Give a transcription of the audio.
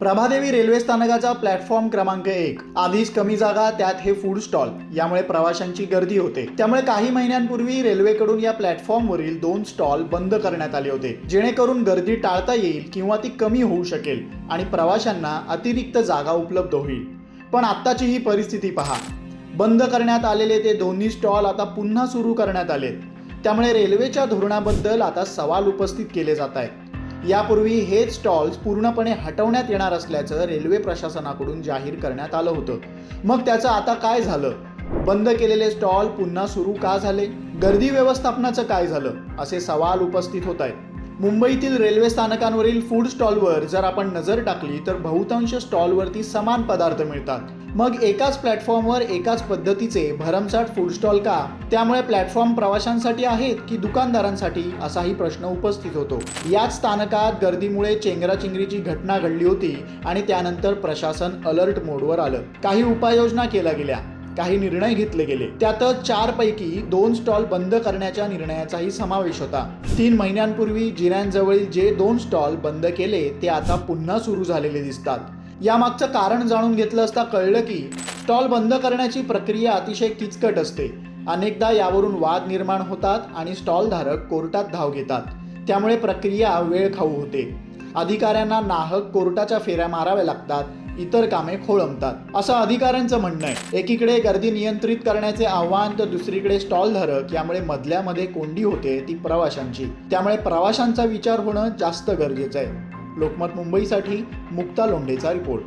Prabhadevi railway स्थानकाचा platform क्रमांक एक. आधीच कमी जागा त्यात हे फूड स्टॉल यामुळे प्रवाशांची गर्दी होते. त्यामुळे काही महिन्यांपूर्वी रेल्वेकडून या प्लॅटफॉर्मवरील दोन स्टॉल बंद करण्यात आले होते. जेणेकरून गर्दी टाळता येईल किंवा ती कमी होऊ शकेल आणि प्रवाशांना अतिरिक्त जागा उपलब्ध होईल. पण आत्ताची ही परिस्थिती पहा. बंद करण्यात आलेले ते दोन्ही स्टॉल आता पुन्हा सुरू करण्यात आले त्यामुळे रेल्वेच्या धोरणाबद्दल आता सवाल उपस्थित केले जात आहेत. यापूर्वी हे स्टॉल्स पूर्णपणे हटवण्यात येणार असल्याचं रेल्वे प्रशासनाकडून जाहीर करण्यात आलं होतं. मग त्याचं आता काय झालं? बंद केलेले स्टॉल पुन्हा सुरू का झाले? गर्दी व्यवस्थापनाचं काय झालं? असे सवाल उपस्थित होत आहेत. मुंबईतील रेल्वे स्थानकांवरील फूड स्टॉलवर जर आपण नजर टाकली तर बहुतांश स्टॉलवरती समान पदार्थ मिळतात. मग एकाच प्लॅटफॉर्मवर एकाच पद्धतीचे भरमसाठ फूड स्टॉल का? त्यामुळे प्लॅटफॉर्म प्रवाशांसाठी आहेत की दुकानदारांसाठी? असाही प्रश्न उपस्थित होतो. याच स्थानकात गर्दीमुळे चेंगराचेंगरीची घटना घडली होती आणि त्यानंतर प्रशासन अलर्ट मोडवर आलं. काही उपाययोजना केल्या गेल्या. काही निर्णय घेतले गेले. त्यातच चार पैकी दोन स्टॉल बंद करण्याच्या निर्णयाचाही समावेश होता. तीन महिन्यांपूर्वी जिऱ्यांजवळील जे दोन स्टॉल बंद केले ते आता पुन्हा सुरू झालेले दिसतात. यामागचं कारण जाणून घेतलं असता कळलं की स्टॉल बंद करण्याची प्रक्रिया अतिशय किचकट असते. अनेकदा यावरून वाद निर्माण होतात आणि स्टॉल धारक कोर्टात धाव घेतात. त्यामुळे प्रक्रिया वेळ खाऊ होते. अधिकाऱ्यांना नाहक कोर्टाच्या फेऱ्या माराव्या लागतात इतर कामे खोळंबतात. असं अधिकाऱ्यांचं म्हणणं आहे. एकीकडे गर्दी नियंत्रित करण्याचे आव्हान तर दुसरीकडे स्टॉल धारक यामुळे मधल्यामध्ये कोंडी होते ती प्रवाशांची. त्यामुळे प्रवाशांचा विचार होणं जास्त गरजेचं आहे. लोकमत मुंबईसाठी मुक्ता लोंढेचा रिपोर्ट.